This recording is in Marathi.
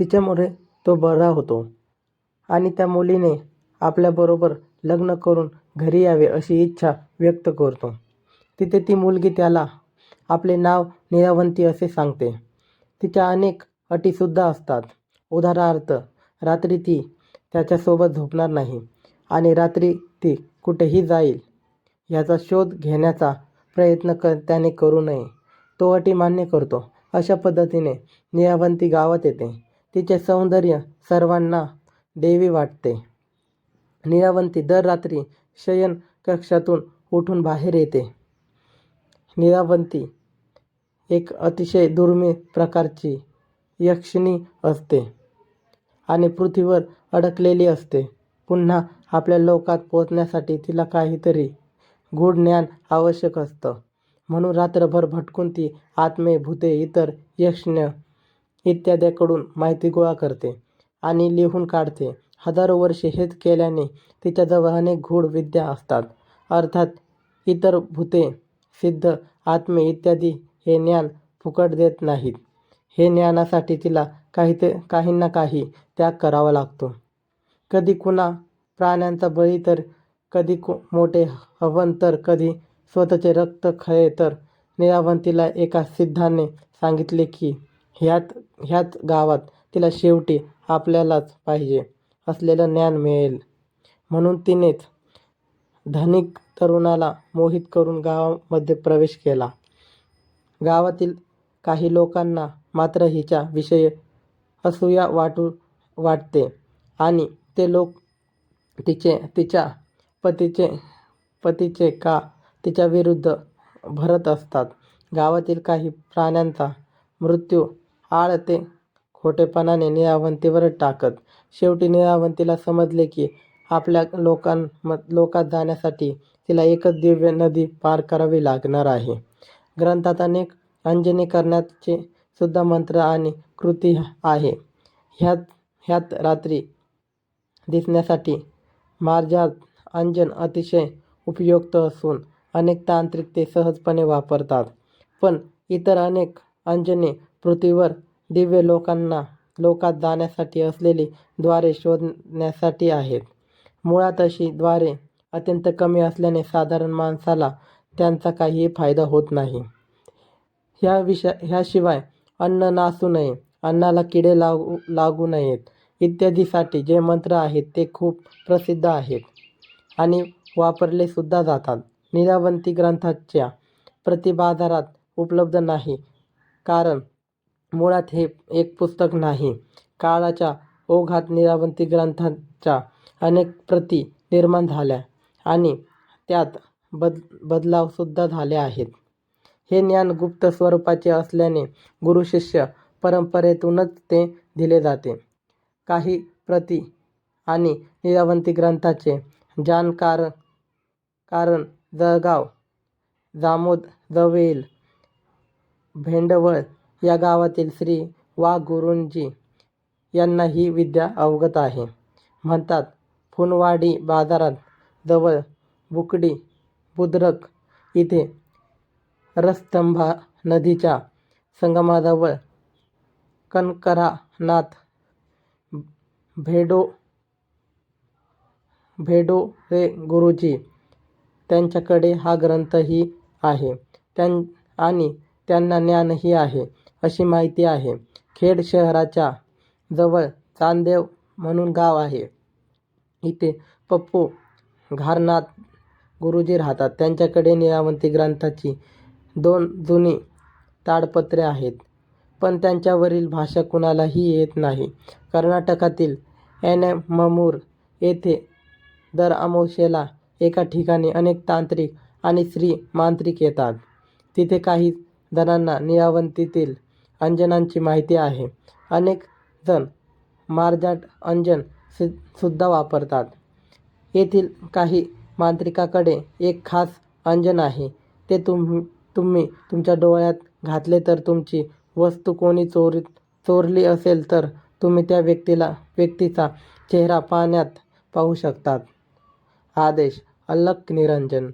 तिच्यामुळे तो बरा होतो आणि त्या मुलीने आपल्याबरोबर लग्न करून घरी यावे अशी इच्छा व्यक्त करतो. तिथे ती मुलगी त्याला आपले नाव निळावंती असे सांगते. तिच्या अनेक अटीसुद्धा असतात. उदाहरणार्थ रात्री ती त्याच्यासोबत झोपणार नाही आणि रात्री ती कुठेही जाईल ह्याचा शोध घेण्याचा प्रयत्न त्याने करू नये. तो अटी मान्य करतो. अशा पद्धतीने निळावंती गावात येते. तिचे सौंदर्य सर्वांना दैवी वाटते. निरावंती दर रात्री शयन कक्षातून उठून बाहेर येते. निरावंती एक अतिशय दुर्मिळ प्रकारची यक्षिणी असते आणि पृथ्वीवर अडकलेली असते. पुन्हा आपल्या लोकात पोहोचण्यासाठी तिला काहीतरी गूढ ज्ञान आवश्यक असतं. म्हणून रात्रभर भटकून ती आत्मे, भूते इतर यक्ष इत्यादींकडून माहिती गोळा करते आणि लिहून काढते. हजारो वर्षे हेच केल्याने तिच्याजवळ अनेक गूढ विद्या असतात. अर्थात इतर भूते सिद्ध आत्मे इत्यादी हे ज्ञान फुकट देत नाहीत. हे ज्ञानासाठी तिला काही ते ना काही त्याग करावा लागतो. कधी कुणा प्राण्यांचा बळी तर कधी कु मोठे हवन तर कधी स्वतःचे रक्त खळे तर निरावंतीला एका सिद्धाने सांगितले की ह्यात ह्याच गावात तिला शेवटी आपल्यालाच पाहिजे असलेलं ज्ञान मिळेल. म्हणून तिनेच धनिक तरुणाला मोहित करून गावामध्ये प्रवेश केला. गावातील काही लोकांना मात्र हिच्या विषयी असूया वाटू वाटते आणि ते लोक तिचे तिच्या पतीचे पतीचे का तिच्या विरुद्ध भरत असतात. गावातील काही प्राण्यांचा मृत्यू आळते खोटेपणाने निळावंतीवर टाकत. शेवटी निळावंतीला समजले की आपल्या लोकात जाण्यासाठी तिला एकच दिव्य नदी पार करावी लागणार आहे. ग्रंथात अनेक अंजनी करण्याचे सुद्धा मंत्र आणि कृती आहे. ह्यात ह्यात रात्री दिसण्यासाठी मार्जात अंजन अतिशय उपयुक्त असून अनेक तांत्रिक ते सहजपणे वापरतात. पण इतर अनेक अंजने पृथ्वीवर दिव्य लोकांना लोकात जाण्यासाठी असलेली द्वारे शोधण्यासाठी आहेत. मुळात अशी द्वारे अत्यंत कमी असल्याने साधारण माणसाला त्यांचा काहीही फायदा होत नाही. ह्याशिवाय अन्न नासू नये, अन्नाला किडे लागू लागू नयेत इत्यादीसाठी जे मंत्र आहेत ते खूप प्रसिद्ध आहेत आणि वापरले सुद्धा जातात. निरावंती ग्रंथाच्या प्रतिबाजारात उपलब्ध नाही कारण मुळात हे एक पुस्तक नाही. काळाच्या ओघात निरावंती ग्रंथांच्या अनेक प्रती निर्माण झाल्या आणि त्यात बद बदलावसुद्धा झाले आहेत. हे ज्ञान गुप्त स्वरूपाचे असल्याने गुरु-शिष्य परंपरेतूनच ते दिले जाते. काही प्रती आणि निरावंती ग्रंथाचे जाणकार जळगाव, जामोद जवळील भेंडवळ या गावातील श्री. वा. गुरुंजी यांना ही विद्या अवगत आहे. म्हणतात फुनवाडी बाजारात जवळ बुकडी बुद्रक इथे रसस्तंभा नदीच्या संगमाजवळ कनकरानाथ भेडोळे गुरुजी त्यांच्याकडे हा ग्रंथही आहे त्यां आणि त्यांना ज्ञानही आहे अशी माहिती आहे. खेड शहराच्या जवळ चांदेव म्हणून गाव आहे. इथे पप्पू घारनाथ गुरुजी राहतात. त्यांच्याकडे निळावंती ग्रंथाची दोन जुनी ताडपत्रे आहेत. पण त्यांच्यावरील भाषा कुणालाही येत नाही. कर्नाटकातील एन एम ममूर येथे दर अमावास्येला एका ठिकाणी अनेक तांत्रिक आणि श्री मांत्रिक येतात. तिथे काही जणांना निळावंतीतील अंजनांची माहिती आहे. अनेक जण मार्जाट अंजन सु सुद्धा वापरतात. येथील काही मांत्रिकाकडे एक खास अंजन आहे. ते तुम तुम्ही तुमच्या डोळ्यात घातले तर तुमची वस्तू कोणी चोरली असेल तर तुम्ही त्या व्यक्तीला व्यक्तीचा चेहरा पाण्यात पाहू शकतात आदेश: अलक निरंजन